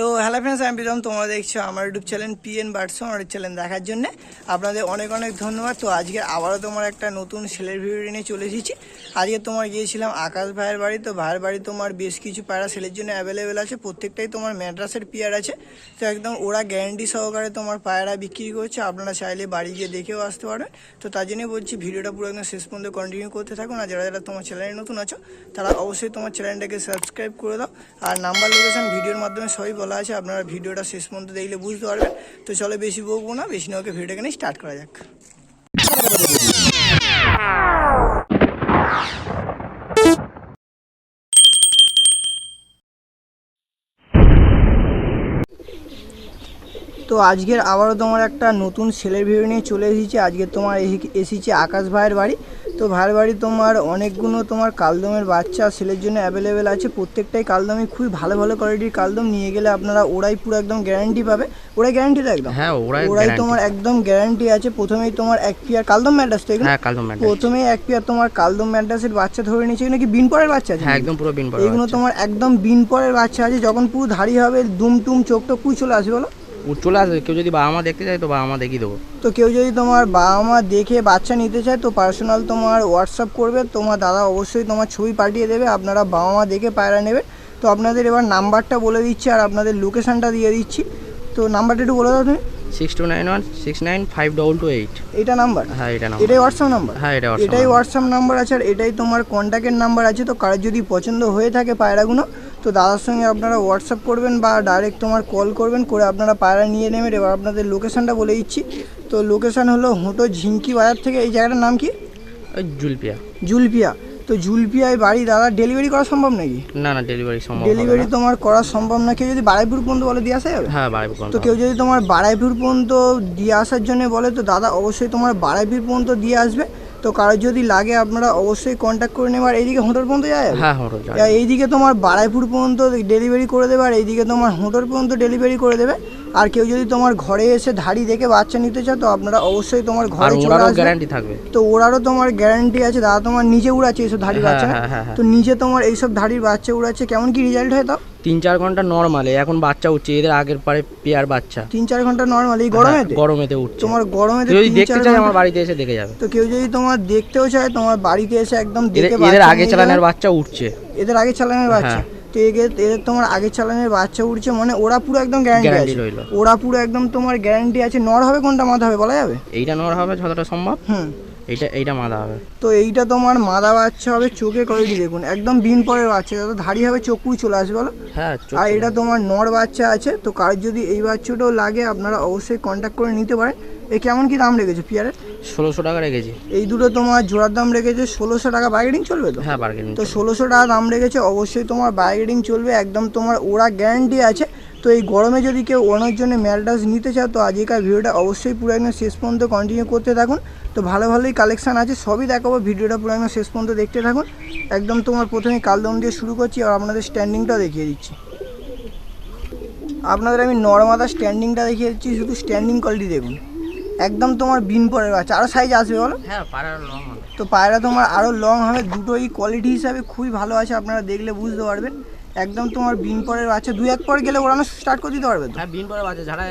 তো hello friends আমি প্রীতম তোমরা দেখছ আমার ইউটিউব চ্যানেল পিএন বার্ডসো আমার চ্যানেল দেখার জন্য। আপনাদের অনেক অনেক ধন্যবাদ। তো আজকে আবারও তোমার একটা নতুন সেলের ভিডিও নিয়ে চলে এসেছি। আজকে তোমার গিয়েছিলাম আকাশ ভাইয়ের বাড়ি। তো ভাইয়ের বাড়ি তোমার বেশ কিছু পায়রা সেলের জন্য অ্যাভেলেবেল আছে। প্রত্যেকটাই তোমার ম্যাড্রাসের পেয়ার আছে। তো একদম ওরা গ্যারান্টি সহকারে তোমার পায়রা বিক্রি করছে। আপনারা চাইলে বাড়ি গিয়ে দেখেও আসতে পারবেন। তো তার জন্যই বলছি, ভিডিওটা পুরো একদম শেষ পর্যন্ত কন্টিনিউ করতে থাকুন। আর যারা যারা তোমার চ্যানেলে নতুন আছো, তারা অবশ্যই তোমার চ্যানেলটাকে সাবস্ক্রাইব করে দাও। আর নাম্বার লোকেশন ভিডিওর মাধ্যমে সবই বলা আছে, আপনারা ভিডিওটা শেষ পর্যন্ত দেখলে বুঝতে পারবেন। তো চলো বেশি বকবো না, বেশি নৌকে ভিডিওটাকে নিয়ে স্টার্ট করা যাক। তো আজকের আবারও তোমার একটা নতুন সেলের ভিডিও নিয়ে চলে এসেছি। আজকে তোমার এসে- এসেছি আকাশ ভাইয়ের বাড়ি। তো ভাইয়ের বাড়ি তোমার অনেকগুলো তোমার কালদমের বাচ্চা সেলের জন্য অ্যাভেলেবেল আছে। প্রত্যেকটাই কালদমই খুবই ভালো ভালো কোয়ালিটির কালদম। নিয়ে গেলে আপনারা ওরাই পুরো একদম গ্যারান্টি পাবে। ওরাই গ্যারান্টি তো একদম? হ্যাঁ ওরাই ওরাই তোমার একদম গ্যারান্টি আছে। প্রথমেই তোমার এক পিয়ার কালদম ম্যাড্রাস তো এগুলো? হ্যাঁ কালদম প্রথমেই এক পিয়ার তোমার কালদম ম্যাড্রাসের বাচ্চা ধরে নিয়েছে। এগুলো কি বিন পরের বাচ্চা আছে? হ্যাঁ একদম পুরো বিন পড়া এইগুলো তোমার একদম বিন পরের বাচ্চা আছে। যখন পুরো ধাড়ি হবে দুম টুম চোখ টোক চলে আসবে বলো? চলে আসবে কেউ যদি বাবা মা দেখতে চায় তো বাবা মা দেখিয়ে দেবো। তো কেউ যদি তোমার বাবা মা দেখে বাচ্চা নিতে চায় তো পার্সোনাল তোমার হোয়াটসঅ্যাপ করবে তোমার দাদা অবশ্যই তোমার ছবি পাঠিয়ে দেবে আপনারা বাবা মা দেখে পায়রা নেবে। তো আপনাদের এবার নাম্বারটা বলে দিচ্ছি আর আপনাদের লোকেশনটা দিয়ে দিচ্ছি। তো নাম্বারটা একটু বলে দাও তুমি। Six two nine one six nine five double two eight এটা নাম্বার? হ্যাঁ এটা নাম এটাই হোয়াটসঅ্যাপ নাম্বার? হ্যাঁ এটা এটাই হোয়াটসঅ্যাপ নাম্বার আছে আর এটাই তোমার কন্ট্যাক্টের নাম্বার আছে তো কারোর যদি পছন্দ হয়ে থাকে পায়রাগুলো তো দাদার সঙ্গে আপনারা হোয়াটসঅ্যাপ করবেন বা ডাইরেক্ট তোমার কল করবেন করে আপনারা পায়রা নিয়ে নেবেন। এবার আপনাদের লোকেশানটা বলে দিচ্ছি। তো লোকেশন হলো হোটো ঝিঙ্কি বাজার থেকে এই জায়গাটার নাম কি? জুলপিয়া। জুলপিয়া। তো জুলপিয়ায় বাড়ি দাদা ডেলিভারি করা সম্ভব নাকি? না না ডেলিভারি সম্ভব ডেলিভারি তোমার করা সম্ভব না। কেউ যদি বারাইপুর পর্যন্ত বলে দিয়ে আসা যাবে? হ্যাঁ তো কেউ যদি তোমার বারাইপুর পর্যন্ত দিয়ে আসার জন্য বলে তো দাদা অবশ্যই তোমার বারাইপুর পর্যন্ত দিয়ে আসবে। তো কারোর যদি লাগে আপনারা অবশ্যই কন্ট্যাক্ট করে নেবে আর এইদিকে হোটেল পর্যন্ত যায় হ্যাঁ হোটেল এইদিকে তোমার বারাইপুর পর্যন্ত ডেলিভারি করে দেবে আর এইদিকে তোমার হোটেল পর্যন্ত ডেলিভারি করে দেবে। আর কেউ যদি তোমার ঘরে এসে ধাড়ি দেখে বাচ্চা নিতে চাও তো আপনারা অবশ্যই তোমার ঘরে চলে আসবে। গ্যারান্টি থাকবে। তো ওরারও তোমার গ্যারান্টি আছে দাদা তোমার নিজে উড়াচ্ছে এইসব ধাড়ি হ্যাঁ, বাচ্চা হ্যাঁ, হ্যাঁ। তো নিজে তোমার এইসব ধাড়ির বাচ্চা উড়াচ্ছে কেমন কি রেজাল্ট হয় তাও? তিন চার ঘণ্টা নর্মালে এখন বাচ্চা উঠছে এদের আগের পারে পেয়ার বাচ্চা। তিন চার ঘণ্টা নর্মাল এই গরমেতে? হ্যাঁ, গরমেতে উঠছে। তোমার গরমে যদি দেখতে চায় আমার বাড়িতে এসে দেখে যাবে। তো কেউ যদি তোমার দেখতেও চায় তোমার বাড়িতে এসে একদম এদের দেখে এদের বাচ্চা আগে নিয়ে চালানের যাবে। বাচ্চা উঠছে। এদের আগে চালানের বাচ্চা। হ্যাঁ। তো এদের এদের তোমার আগে চালানের বাচ্চা উঠছে মানে ওরা পুরো একদম গ্যারান্টি Guarantee আছে। রইল। ওরা পুরো একদম তোমার গ্যারান্টি আছে। নর হবে কোনটা মাথা হবে বলা যাবে? এইটা নর হবে যতটা সম্ভব। হুম। এইটা এইটা মাদা হবে। তো এইটা তোমার মাদা বাচ্চা হবে চোখে কোয়ালিটি দেখুন একদম বিন পরের বাচ্চা যত ধাড়ি হবে চোখ চলে আসবে বলো? হ্যাঁ আর এটা তোমার নর বাচ্চা আছে তো কার যদি এই বাচ্চাটাও লাগে আপনারা অবশ্যই কন্ট্যাক্ট করে নিতে পারেন। এ কেমন কি দাম রেখেছে পিয়ারের? ষোলোশো টাকা রেখেছি। এই দুটো তোমার জোড়ার দাম রেখেছে ষোলোশো টাকা বার্গেনিং চলবে তো? হ্যাঁ বার্গেনিং তো ষোলোশো টাকা দাম রেখেছে অবশ্যই তোমার বার্গেনিং চলবে একদম তোমার ওরা গ্যারান্টি আছে। তো এই গরমে যদি কেউ ওনার জন্য ম্যালডাস নিতে চাও তো আজকের ভিডিওটা অবশ্যই পুরো একদম শেষ পর্যন্ত কন্টিনিউ করতে থাকুন। তো ভালো ভালোই কালেকশান আছে সবই দেখাবো। ভিডিওটা পুরো একদম শেষ পর্যন্ত দেখতে থাকুন। একদম তোমার প্রথমে কালদম দিয়ে শুরু করছি আর আপনাদের স্ট্যান্ডিংটাও দেখিয়ে দিচ্ছি। আপনাদের আমি নর্মাদা স্ট্যান্ডিংটা দেখিয়ে দিচ্ছি শুধু স্ট্যান্ডিং কোয়ালিটি দেখুন। একদম তোমার বিন পরের বাচ্চা আরও সাইজ আসবে বলো? হ্যাঁ তো পায়রা তোমার আরও লং হবে। দুটোই কোয়ালিটি হিসাবে খুবই ভালো আছে আপনারা দেখলে বুঝতে পারবেন। একদম তোমার বিন পরের বাচ্চা দুই এক পর গেলে ওড়ানো স্টার্ট করে দিতে পারবে তো? হ্যাঁ বিন পরে বাচ্চা যারা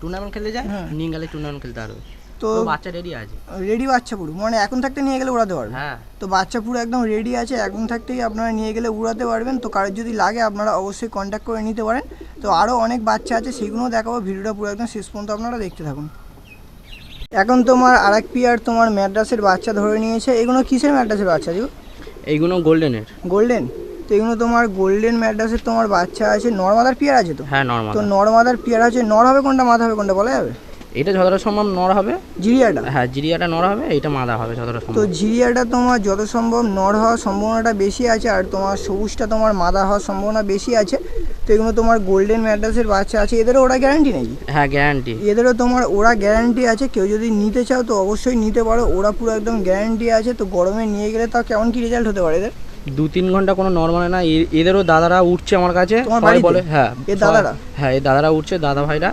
টুর্নামেন্ট খেলতে যায় হ্যাঁ। নিয়ে গেলে টুর্নামেন্ট খেলতে পারবে তো বাচ্চা রেডি আছে। রেডি বাচ্চা পুরো মানে এখন থাকতে নিয়ে গেলে উড়াতে পারবে। হ্যাঁ। তো বাচ্চা পুরো একদম রেডি আছে এখন থাকতেই আপনারা নিয়ে গেলে উড়াতে পারবেন। তো কারোর যদি লাগে আপনারা অবশ্যই কন্ট্যাক্ট করে নিতে পারেন। তো আরও অনেক বাচ্চা আছে সেগুলোও দেখাবো ভিডিওটা পুরো একদম শেষ পর্যন্ত আপনারা দেখতে থাকুন। এখন তোমার আর এক পিয়ার তোমার ম্যাড্রাসের বাচ্চা ধরে নিয়েছে। এগুলো কিসের ম্যাড্রাসের বাচ্চা দিও এইগুলো গোল্ডেনের গোল্ডেন তো এগুলো তোমার গোল্ডেন ম্যাড্রাসের তোমার বাচ্চা আছে নর্মাদার পিয়ার আছে তো? হ্যাঁ নর্মাল তো নর্মাদার পিয়ার আছে নর হবে কোনটা মাথা হবে কোনটা বলা যাবে? এটা যতটা সম্ভব নর হবে। জিরিয়াটা? হ্যাঁ জিরিয়াটা নর হবে এইটা মাদা হবে যতটা তো জিরিয়াটা তোমার যত সম্ভব নর হওয়ার সম্ভাবনাটা বেশি আছে আর তোমার সবুজটা তোমার মাদা হওয়ার সম্ভাবনা বেশি আছে। তো এগুলো তোমার গোল্ডেন ম্যাড্রাসের বাচ্চা আছে এদেরও ওরা গ্যারান্টি নাকি হ্যাঁ গ্যারান্টি এদেরও তোমার ওরা গ্যারান্টি আছে কেউ যদি নিতে চাও তো অবশ্যই নিতে পারো ওরা পুরো একদম গ্যারান্টি আছে। তো গরমে নিয়ে গেলে তাও কেমন কি রেজাল্ট হতে পারে এদের? দু তিন ঘণ্টা কোনো নর্মাল না। এদেরও দাদারা উঠছে আমার কাছে। সবাই বলে হ্যাঁ দাদারা? হ্যাঁ এই দাদারা উঠছে দাদা ভাইরা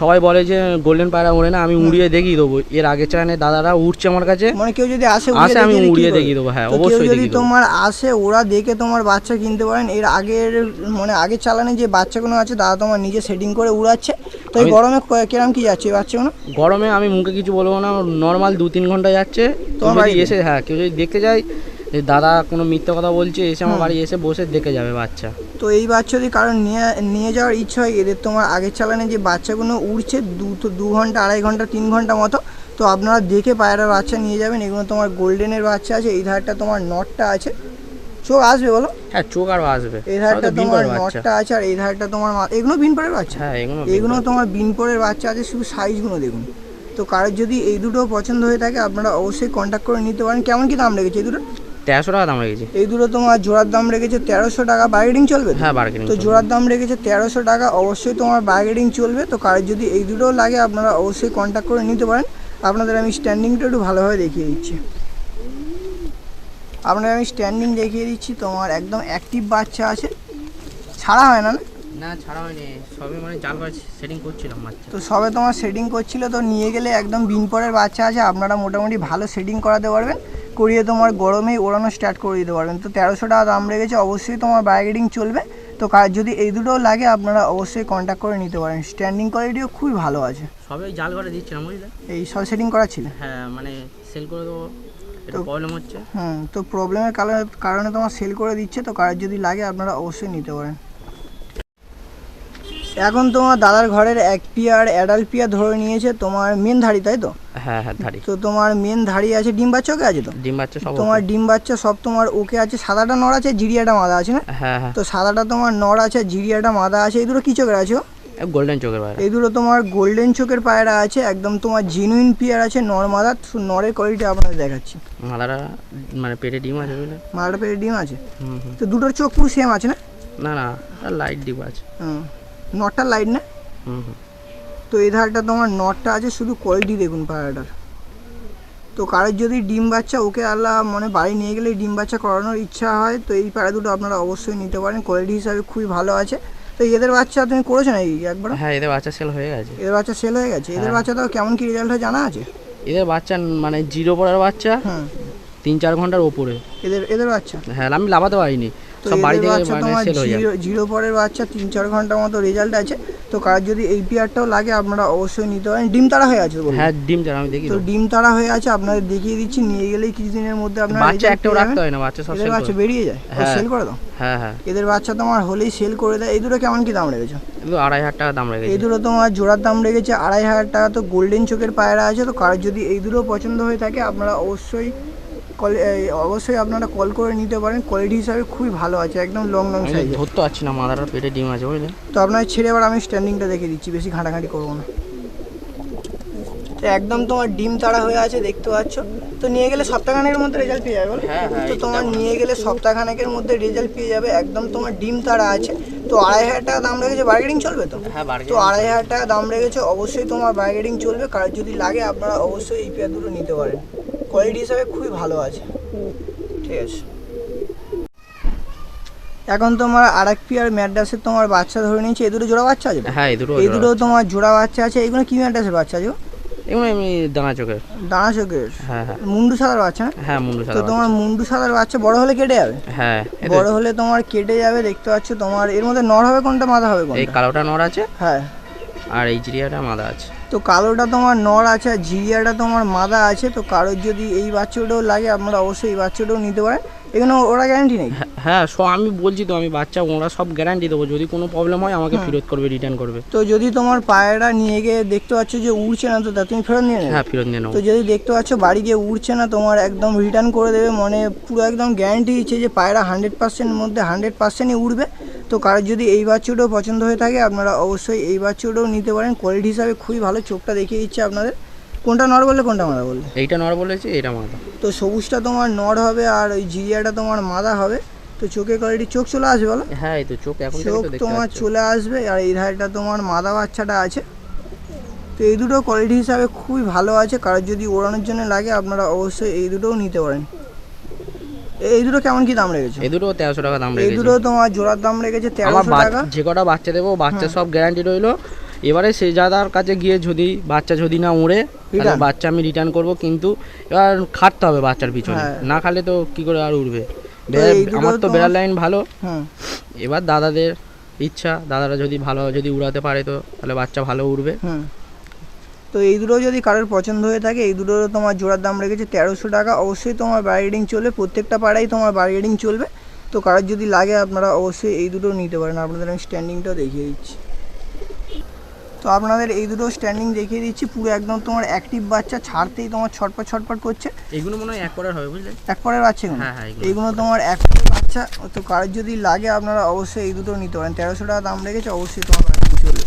সবাই বলে যে গোল্ডেন পায়রা ওড়ে না আমি উড়িয়ে দেখিয়ে দেবো। এর আগের চ্যানেলে দাদারা উঠছে আমার কাছে। মানে কেউ যদি আসে আসে আমি উড়িয়ে? দেখিয়ে দেবো, হ্যাঁ, অবশ্যই যদি তোমার আসে ওরা দেখে তোমার বাচ্চা কিনতে পারেন। এর আগের মানে আগের চালানে যে বাচ্চাগুলো আছে দাদা তোমার নিজে সেটিং করে উড়াচ্ছে। তো এই গরমে কিরম কি যাচ্ছে বাচ্চাগুলো? গরমে আমি মুখে কিছু বলব না নর্মাল দু তিন ঘণ্টা যাচ্ছে। তোমার এসে হ্যাঁ কেউ যদি দেখতে যায় দাদা কোনো মিথ্যে কথা বলছে এসে আমার বাড়ি এসে বসে দেখে যাবে বাচ্চা। তো এই বাচ্চা যদি কারণ নিয়ে নিয়ে যাওয়ার ইচ্ছা হয় এদের তোমার আগের চালানে যে বাচ্চাগুলো উড়ছে দু তো দু ঘণ্টা আড়াই ঘণ্টা তিন ঘণ্টা মতো তো আপনারা দেখে পায়রার বাচ্চা নিয়ে যাবেন। এগুলো তোমার গোল্ডেনের বাচ্চা আছে এই ধারটা তোমার নটটা আছে। চোখ আসবে বলো? হ্যাঁ চোখ আরও আসবে। এই ধারটা তোমার নটটা আছে আর এই ধারটা তোমার এগুলো বিনপরের বাচ্চা? হ্যাঁ এগুলো এগুলো তোমার বিনপরের বাচ্চা আছে শুধু সাইজগুলো দেখুন। তো কারোর যদি এই দুটো পছন্দ হয়ে থাকে আপনারা অবশ্যই কন্ট্যাক্ট করে নিতে পারেন। কেমন কি দাম রেখেছে এই দুটো? তেরোশো টাকা দাম রেখেছি। এই দুটো তোমার জোড়ার দাম রেখেছে তেরোশো টাকা বার্গেনিং চলবে? হ্যাঁ বার্গেনিং তো জোড়ার দাম রেখেছে তেরোশো টাকা অবশ্যই তোমার বার্গেনিং চলবে। তো কারোর যদি এই দুটো লাগে আপনারা অবশ্যই কন্ট্যাক্ট করে নিতে পারেন। আপনাদের আমি স্ট্যান্ডিংটা একটু ভালোভাবে দেখিয়ে দিচ্ছি। আপনাদের আমি স্ট্যান্ডিং দেখিয়ে দিচ্ছি তোমার একদম অ্যাক্টিভ বাচ্চা আছে। ছাড়া হয় না না? ছাড়া হয়নি। সবই মানে জাল সেটিং করছিলাম বাচ্চা। তো সবে তোমার সেটিং করছিল তো নিয়ে গেলে একদম বিনপরের বাচ্চা আছে। আপনারা মোটামুটি ভালো সেটিং করাতে পারবেন। করিয়ে তোমার গরমেই ওড়ানো স্টার্ট করে দিতে পারবেন। তো তেরোশো টাকা দাম রেখেছে অবশ্যই তোমার বার্গেনিং চলবে। তো যদি এই দুটোও লাগে আপনারা অবশ্যই কন্ট্যাক্ট করে নিতে পারেন। স্ট্যান্ডিং কোয়ালিটিও খুবই ভালো আছে। সবই জাল করে দিচ্ছিলাম বুঝলে এই সব সেটিং করা ছিল। হ্যাঁ মানে সেল করে দেবো। তো- প্রবলেম হচ্ছে। হুম তো প্রবলেমের কারণে কারণে তোমার সেল করে দিচ্ছে। তো কার যদি লাগে আপনারা অবশ্যই নিতে পারেন। এখন তোমার দাদার ঘরের এক পিয়ার অ্যাডাল্ট পিয়ার ধরে নিয়েছে তোমার মেন ধাড়ি তাই তো? হ্যাঁ হ্যাঁ ধারি তো তোমার মেন ধাড়ি আছে ডিম বাচ্চা ওকে আছে তো? ডিম বাচ্চা সব তোমার। ডিম বাচ্চা সব তোমার ওকে আছে সাদাটা নড় আছে জিরিয়াটা মাদা আছে না? হ্যাঁ হ্যাঁ। তো সাদাটা তোমার নড় আছে জিরিয়াটা মাদা আছে এই দুটো কি চোখের আছে? গোল্ডেন চোখের বাইরে এই দুটো তোমার গোল্ডেন চোখের পায়রা আছে একদম তোমার জেনুইন পিয়ার আছে নর মাদা নরের কোয়ালিটি আপনাদের দেখাচ্ছি। মাদারা মানে পেটে ডিম আছে মাদাটা পেয়ে ডিম আছে? তো দুটোর চোখ পুরো সেম আছে না? না না লাইট ডিম আছে। হুম। নটটা লাইট না? তো এই ধারটা তোমার নটটা আছে শুধু কোয়ালিটি দেখুন পায়রাটার তো কারোর যদি ডিম বাচ্চা ওকে আল্লাহ মানে বাড়ি নিয়ে গেলে ডিম বাচ্চা করানোর ইচ্ছা হয় তো এই পায়রা দুটো আপনারা অবশ্যই নিতে পারেন। কোয়ালিটি হিসাবে খুবই ভালো আছে। তো এদের বাচ্চা তুমি করেছ না এই একবার? হ্যাঁ এদের বাচ্চা সেল হয়ে গেছে। এদের বাচ্চা সেল হয়ে গেছে। এদের হ্যাঁ। বাচ্চা তো কেমন কি রেজাল্ট হয় জানা আছে? এদের বাচ্চা মানে জিরো পড়ার বাচ্চা হুম। তিন চার ঘণ্টার ওপরে। এদের এদের বাচ্চা? হ্যাঁ আমি লাভাতে পারিনি। সব বাড়ি বাচ্চা মানে তোমার হয়ে জিরো পরের বাচ্চা তিন চার ঘণ্টার মতো রেজাল্ট আছে। তো কার যদি এই পিয়ারটাও লাগে আপনারা অবশ্যই নিতে পারেন। ডিম তারা হয়ে আছে হ্যাঁ ডিম চার আমি দেখি তো। ডিম তারা হয়ে আছে আপনাদের দেখিয়ে দিচ্ছি। নিয়ে গেলেই কিছুদিনের মধ্যে আপনারা বাচ্চা একটাও রাখতে হয় না বাচ্চা সব সেল বাচ্চা বেরিয়ে যায় হ্যাঁ। সেল করে দাও হ্যাঁ হ্যাঁ। এদের বাচ্চা তোমার হলেই সেল করে দেয়। এই দুটো কেমন কি দাম রেখেছো? এগুলো আড়াই হাজার টাকা দাম এই দুটো তোমার জোড়ার দাম রেখেছে আড়াই হাজার টাকা। তো গোল্ডেন চোখের পায়রা আছে। তো কারোর যদি এই দুটো পছন্দ হয়ে থাকে আপনারা অবশ্যই কল অবশ্যই আপনারা কল করে নিতে পারেন। কোয়ালিটি হিসাবে খুবই ভালো আছে একদম লং লং সাইজ ধরতে পারছি না মাদারার পেটে ডিম আছে বুঝলে? তো আপনার ছেড়ে এবার আমি স্ট্যান্ডিংটা দেখে দিচ্ছি বেশি ঘাঁটাঘাঁটি করব না। তো একদম তোমার ডিম তাড়া হয়ে আছে দেখতে পাচ্ছ। তো নিয়ে গেলে সপ্তাহখানেকের মধ্যে রেজাল্ট পেয়ে যাবে? হ্যাঁ, হ্যাঁ, তো তোমার নিয়ে গেলে সপ্তাহখানেকের মধ্যে রেজাল্ট পেয়ে যাবে একদম তোমার ডিম তাড়া আছে। তো আড়াই হাজার টাকা দাম রেখেছে বার্গেনিং চলবে তো? হ্যাঁ তো আড়াই হাজার টাকা দাম রেখেছে অবশ্যই তোমার বার্গেনিং চলবে। কারণ যদি লাগে আপনারা অবশ্যই এই পেয়ার দুটো নিতে পারেন। কোয়ালিটি হিসাবে খুবই ভালো আছে। ঠিক আছে। এখন তোমার আর এক পেয়ার ম্যাড্রাসের তোমার বাচ্চা ধরে নিয়েছে এই দুটো জোড়া বাচ্চা আছে হ্যাঁ এই দুটো এই দুটো তোমার জোড়া বাচ্চা আছে এগুলো কি ম্যাড্রাসের বাচ্চা আছে এগুলো এমনি দানা চোখের। দানা চোখের? হ্যাঁ হ্যাঁ। মুন্ডু সাদার বাচ্চা হ্যাঁ মুন্ডু তো তোমার মুন্ডু সাদার বাচ্চা বড় হলে কেটে যাবে? হ্যাঁ বড় হলে তোমার কেটে যাবে দেখতে পাচ্ছ তোমার এর মধ্যে নর হবে কোনটা মাথা হবে কোনটা? এই কালোটা নর আছে। হ্যাঁ। আর এই জিরিয়াটা মাদা আছে। তো কালোটা তোমার নর আছে আর জিরিয়াটা তোমার মাদা আছে তো কারোর যদি এই বাচ্চাটাও লাগে আপনারা অবশ্যই এই বাচ্চাটাও নিতে পারেন। এখানে ওরা গ্যারান্টি নেই। হ্যাঁ, হ্যাঁ সব আমি বলছি তো আমি বাচ্চা ওরা সব গ্যারান্টি দেবো। যদি কোনো প্রবলেম হয় আমাকে ফেরত করবে রিটার্ন করবে। তো যদি তোমার পায়রা নিয়ে গিয়ে দেখতে পাচ্ছ যে উড়ছে না তো তা তুমি ফেরত নিয়ে হ্যাঁ ফেরত নিয়ে তো যদি দেখতে পাচ্ছ বাড়ি গিয়ে উড়ছে না তোমার একদম রিটার্ন করে দেবে মানে পুরো একদম গ্যারান্টি দিচ্ছে যে পায়রা হান্ড্রেড পার্সেন্ট মধ্যে হান্ড্রেড পার্সেন্টই উড়বে। তো কারোর যদি এই বাচ্চাটাও পছন্দ হয়ে থাকে আপনারা অবশ্যই এই বাচ্চাটাও নিতে পারেন। কোয়ালিটি হিসাবে খুবই ভালো চোখটা দেখিয়ে দিচ্ছে আপনাদের। কোনটা নর বললে কোনটা মাদা বললে? এইটা নর বলেছে এটা মাদা। তো সবুজটা তোমার নর হবে আর ওই জিরিয়াটা তোমার মাদা হবে। তো চোখের কোয়ালিটি চোখ চলে আসবে বলো? হ্যাঁ এই তো চোখ এখন চোখ তোমার চলে আসবে আর এই ধারটা তোমার মাদা বাচ্চাটা আছে। তো এই দুটো কোয়ালিটি হিসাবে খুবই ভালো আছে। কারোর যদি ওড়ানোর জন্য লাগে আপনারা অবশ্যই এই দুটোও নিতে পারেন। এই দুটো কেমন কি দাম রেখেছে? এই দুটো তেরোশো টাকা দাম এই দুটো তোমার জোড়ার দাম রেখেছে তেরোশো টাকা। যে কটা বাচ্চা দেবো বাচ্চা সব গ্যারান্টি রইল। এবারে সে দাদার কাছে গিয়ে যদি বাচ্চা যদি না উড়ে তাহলে বাচ্চা আমি রিটার্ন করব কিন্তু এবার খাটতে হবে বাচ্চার পিছনে। হ্যাঁ। না খালে তো কি করে আর উঠবে দুটো আমার তো বেড়ার লাইন ভালো। এবার দাদাদের ইচ্ছা দাদারা যদি ভালো যদি উড়াতে পারে তো তাহলে বাচ্চা ভালো উড়বে। তো এই দুটো যদি কারোর পছন্দ হয়ে থাকে এই দুটো তোমার জোড়ার দাম রেখেছে তেরোশো টাকা। অবশ্যই তোমার বার্গেনিং চলবে প্রত্যেকটা পাড়াই তোমার বার্গেনিং চলবে। তো কারোর যদি লাগে আপনারা অবশ্যই এই দুটো নিতে পারেন। আপনাদের আমি স্ট্যান্ডিংটাও দেখিয়ে দিচ্ছি। তো আপনাদের এই দুটো স্ট্যান্ডিং দেখিয়ে দিচ্ছি। পুরো একদম তোমার অ্যাক্টিভ বাচ্চা ছাড়তেই তোমার ছটপট ছটপট করছে। এগুলো মনে হয় এক করার হবে বুঝলে? এক পরের বাচ্চাগুলো হ্যাঁ, হ্যাঁ। এইগুলো তোমার এক পরের বাচ্চা তো কারোর যদি লাগে আপনারা অবশ্যই এই দুটো নিতে পারেন। তেরোশো টাকা দাম রেখেছে অবশ্যই তোমার বাড়িতে চলবে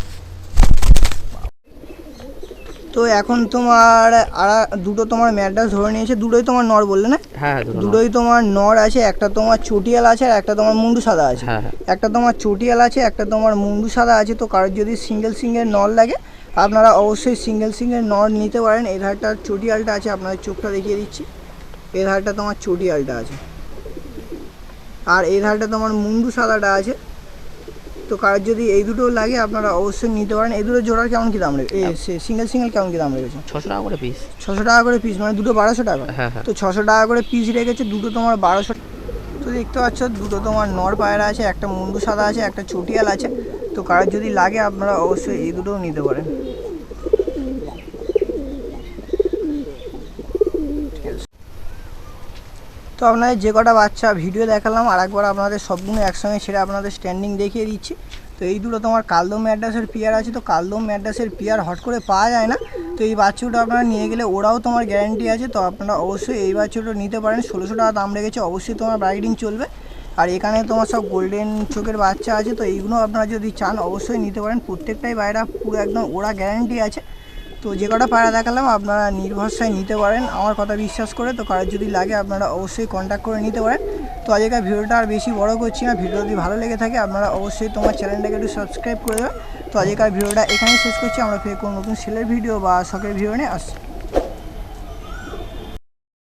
তো এখন তোমার আর দুটো তোমার ম্যাড্রাস ধরে নিয়েছে দুটোই তোমার নর বললে না? হ্যাঁ হ্যাঁ। দুটোই তোমার নর আছে একটা তোমার চটিয়াল আছে আর একটা তোমার মুন্ডু সাদা আছে। হ্যাঁ হ্যাঁ। একটা তোমার চটিয়াল আছে একটা তোমার মুন্ডু সাদা আছে তো কারোর যদি সিঙ্গেল সিঙ্গেল নর লাগে আপনারা অবশ্যই সিঙ্গেল সিঙ্গেল নর নিতে পারেন। এই ধারটা চটিয়ালটা আছে আপনাদের চোখটা দেখিয়ে দিচ্ছি। এই ধারটা তোমার চটিয়ালটা আছে। আর এই ধারটা তোমার মুন্ডু সাদাটা আছে। তো কার যদি এই দুটো লাগে আপনারা অবশ্যই নিতে পারেন। এই দুটো জোড়ার কেমন কি দাম রেখে সিঙ্গেল সিঙ্গেল কেমন কি দাম রেখেছে? ছশো টাকা করে পিস ছশো টাকা করে পিস মানে দুটো বারোশো টাকা। হ্যাঁ হ্যাঁ। তো ছশো টাকা করে পিস রেখেছে দুটো তোমার বারোশো তো দেখতে পাচ্ছ দুটো তোমার নর পায়রা আছে একটা মুন্ডু সাদা আছে একটা চটিয়াল আছে। তো কার যদি লাগে আপনারা অবশ্যই এই দুটোও নিতে পারেন ঠিক আছে। তো আপনাদের যে কটা বাচ্চা ভিডিও দেখালাম আর একবার আপনাদের সবগুলো একসঙ্গে ছেড়ে আপনাদের স্ট্যান্ডিং দেখিয়ে দিচ্ছি। তো এই দুটো তোমার কালদম ম্যাড্রাসের পিয়ার আছে, তো কালদম ম্যাড্রাসের পিয়ার হট করে পাওয়া যায় না। তো এই বাচ্চাটা আপনারা নিয়ে গেলে ওরাও তোমার গ্যারান্টি আছে, তো আপনারা অবশ্যই এই বাচ্চাটা নিতে পারেন। ষোলোশো টাকা দাম রেখেছে, অবশ্যই তোমার ব্রাইডিং চলবে। আর এখানে তোমার সব গোল্ডেন চোখের বাচ্চা আছে, তো এইগুলো আপনারা যদি চান, অবশ্যই নিতে পারেন। প্রত্যেকটাই বাইরা পুরো একদম ওরা গ্যারান্টি আছে। তো যে কটা পাড়া দেখালাম, আপনারা নির্ভরসায় নিতে পারেন। আমার কথা বিশ্বাস করে, তো কারোর যদি লাগে, আপনারা অবশ্যই কন্ট্যাক্ট করে নিতে পারেন। তো আজকের ভিডিওটা আর বেশি বড় করছি না ভিডিও যদি ভালো লেগে থাকে, আপনারা অবশ্যই তোমার চ্যানেলটাকে একটু সাবস্ক্রাইব করে দেবেন। তো আজকের ভিডিওটা এখানেই শেষ করছি, আমরা ফের কোনো নতুন সেলের ভিডিও বা শখের ভিডিও নিয়ে আসছি।